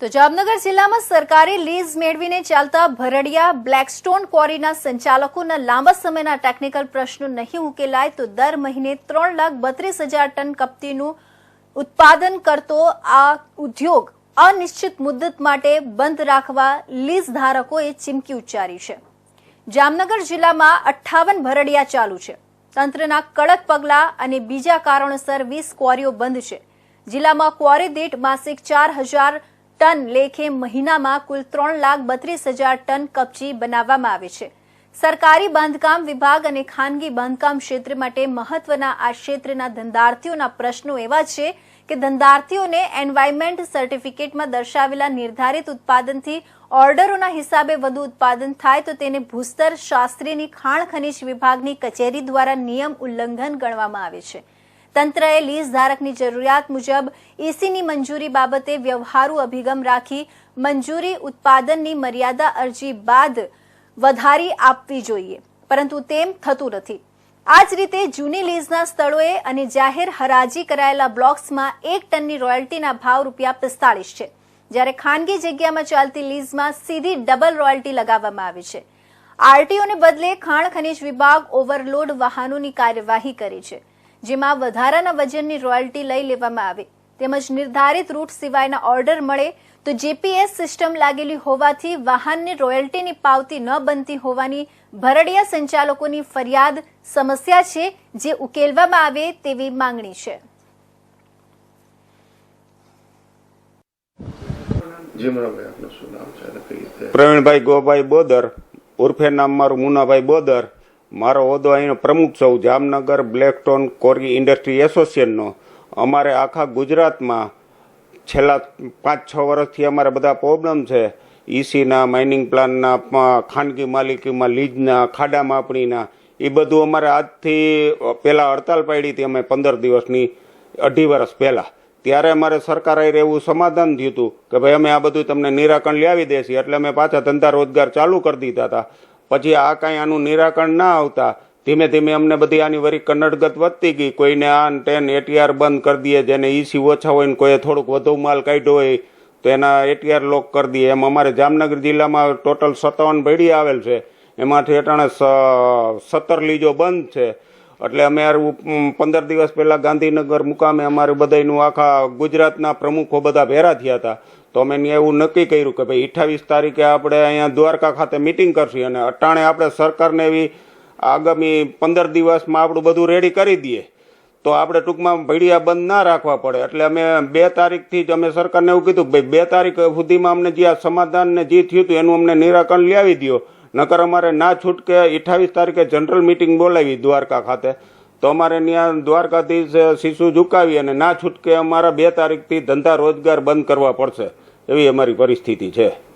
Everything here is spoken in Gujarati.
તો જામનગર જિલ્લામાં સરકારી લીઝ મેળવીને ચાલતા ભરડિયા, બ્લેકસ્ટોન ક્વોરીના સંચાલકોના લાંબા સમયના ટેકનિકલ પ્રશ્નો નહીં ઉકેલાય તો દર મહિને ત્રણ લાખ બત્રીસ હજાર ટન કપતીનું ઉત્પાદન કરતો આ ઉદ્યોગ અનિશ્ચિત મુદ્દત માટે બંધ રાખવા લીઝ ધારકોએ ચીમકી ઉચ્ચારી છે. જામનગર જિલ્લામાં અઠ્ઠાવન ભરડિયા ચાલુ છે. તંત્રના કડક પગલાં અને બીજા કારણોસર વીસ ક્વોરીઓ બંધ છે. જિલ્લામાં ક્વોરી દીઠ માસિક ચાર હજાર ટન લેખે મહિનામાં કુલ ત્રણ લાખ બત્રીસ હજાર ટન કપચી બનાવવામાં આવે છે. સરકારી બાંધકામ વિભાગ અને ખાનગી બાંધકામ ક્ષેત્ર માટે મહત્વના આ ક્ષેત્રના ધંધાર્થીઓના પ્રશ્નો એવા છે કે ધંધાર્થીઓને એન્વાયરમેન્ટ સર્ટિફિકેટમાં દર્શાવેલા નિર્ધારિત ઉત્પાદનથી ઓર્ડરોના હિસાબે વધુ ઉત્પાદન થાય તો તેને ભૂસ્તર શાસ્ત્રીની ખાણ ખનીજ વિભાગની કચેરી દ્વારા નિયમ ઉલ્લંઘન ગણવામાં આવે છે. તંત્રએ લીઝ ધારકની જરૂરિયાત મુજબ ઈસીની મંજૂરી બાબતે વ્યવહારુ અભિગમ રાખી મંજૂરી ઉત્પાદનની મર્યાદા અરજી બાદ વધારી આપવી જોઈએ. પરંતુ તેમ થતું નથી. આ જ રીતે જૂની લીઝના સ્થળોએ અને જાહેર હરાજી કરાયેલા બ્લોક્સમાં એક ટનની રોયલ્ટીના ભાવ રૂપિયા પિસ્તાળીસ છે. જ્યારે ખાનગી જગ્યામાં ચાલતી લીઝમાં સીધી ડબલ રોયલ્ટી લગાવવામાં આવી છે. આરટીઓને બદલે ખાણ ખનીજ વિભાગ ઓવરલોડ વાહનોની કાર્યવાહી કરી છે. જેમાં વધારાના વજનની રોયલ્ટી લઈ લેવામાં આવે. તેમજ નિર્ધારિત રૂટ સિવાયના ઓર્ડર મળે તો જીપીએસ સિસ્ટમ લાગેલી હોવાથી વાહનની રોયલ્ટીની પાવતી ન બનતી હોવાની ભરડિયા સંચાલકોની ફરિયાદ સમસ્યા છે જે ઉકેલવામાં આવે તેવી માંગણી છે. પ્રવીણભાઈ ગોભાઈ બોદર ઉર્ફે નામ મારું મુનાભાઈ બોદર. મારો હોદ્દો અહીંનો પ્રમુખ સૌ જામનગર બ્લેકટોન કોરી ઇન્ડસ્ટ્રી એસોસિએશનનો. અમારે આખા ગુજરાતમાં છેલ્લા પાંચ, છ વર્ષથી અમારે બધા પ્રોબ્લેમ છે. ઈસીના માઇનિંગ પ્લાનના ખાનગી માલિકીમાં, લીજના, ખાડા માપણીના, એ બધું અમારે આજથી પહેલાં હડતાલ પાડી હતી અમે પંદર દિવસની, અઢી વર્ષ પહેલાં. ત્યારે અમારે સરકારે એવું સમાધાન થયું હતું કે ભાઈ અમે આ બધું તમને નિરાકરણ લાવી દેશી. એટલે અમે પાછા ધંધા રોજગાર ચાલુ કરી દીધા હતા. પછી આ કાંઈ આનું નિરાકરણ ના આવતા. ધીમે ધીમે અમને બધી આની વરી કન્નડગત વધતી ગઈ. કોઈને આ ટેન એટીઆર બંધ કરી દઈએ, જેને ઈસી ઓછા હોય ને કોઈએ થોડુંક વધુ માલ કાઢ્યો હોય, તો એના એટીઆર લોક કરી દઈએ. એમ અમારે જામનગર જિલ્લામાં ટોટલ સત્તાવન ભેડી આવેલ છે. એમાંથી અટાણે સત્તર લીજો બંધ છે. એટલે અમે પંદર દિવસ પહેલા ગાંધીનગર મુકામે અમારે બધાનું આખા ગુજરાતના પ્રમુખો બધા ભેરા થયા હતા. તો અમે એવું નક્કી કર્યું કે ભાઈ અઠ્ઠાવીસ તારીખે આપણે અહીંયા દ્વારકા ખાતે મિટિંગ કરશું અને અટાણે આપણે સરકારને એવી આગામી પંદર દિવસમાં આપણું બધું રેડી કરી દઈએ. તો આપણે ટૂંકમાં ભીડિયા બંધ ના રાખવા પડે. એટલે અમે બે તારીખથી જ અમે સરકારને એવું કીધું કે ભાઈ બે તારીખ સુધીમાં અમને જે આ સમાધાન ને જે થયું હતું એનું અમને નિરાકરણ લાવી દો નકર અમારે ના છૂટકે અઠ્ઠાવીસ તારીખે જનરલ મિટિંગ બોલાવી દ્વારકા ખાતે. તો અમારે ત્યાં દ્વારકાધીશ શિશુ ઝુકાવી અને ના છૂટકે અમારા બે તારીખથી ધંધા રોજગાર બંધ કરવા પડશે. એવી અમારી પરિસ્થિતિ છે.